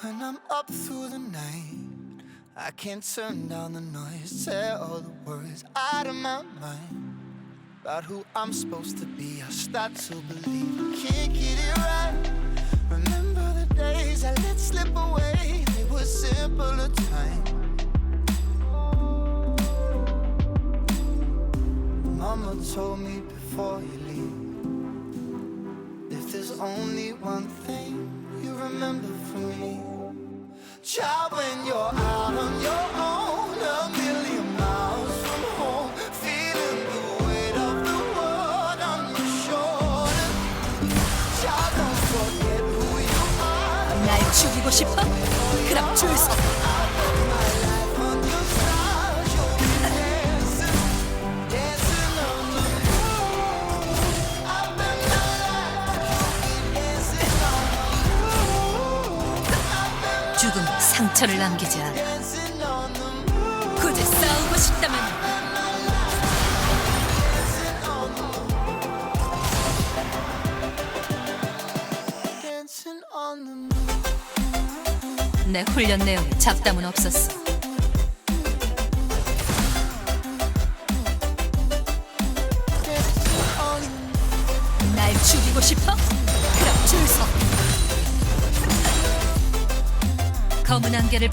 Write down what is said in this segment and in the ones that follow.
When I'm up through the night, I can't turn down the noise. Tear all the worries out of my mind. About who I'm supposed to be, I start to believe I can't get it right. Remember the days I let slip away, they were simpler times. Mama told me before you leave If there's only one thing you remember from me Child, when you're out on your own A million miles from home Feeling the weight of the world on your shoulder Child, don't forget who you are 날 죽이고 싶어? 그럼 줄 서. 상처를 남기지 않아. 굳이 싸우고 싶다면 내 훈련 내용에 잡담은 없었어. 날 죽이고 싶어? 그럼 줄 서. 검은 안개를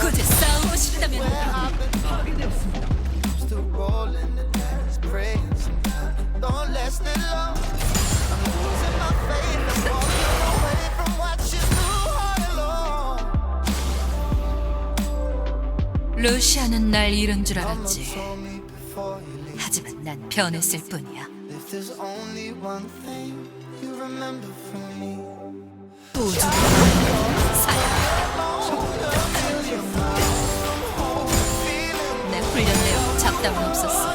굳이 싸우고 싶다면 루시아는 날 잃은 줄 알았지. 하지만 난 변했을 뿐이야. there's only one thing you remember from me. 네, 훌륭해요. 잡담은 없었어.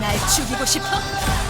날 죽이고 싶어?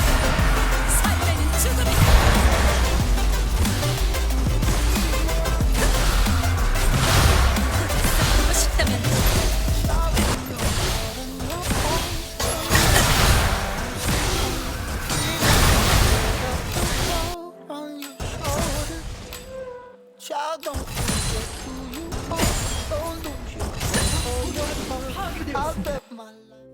out of my life.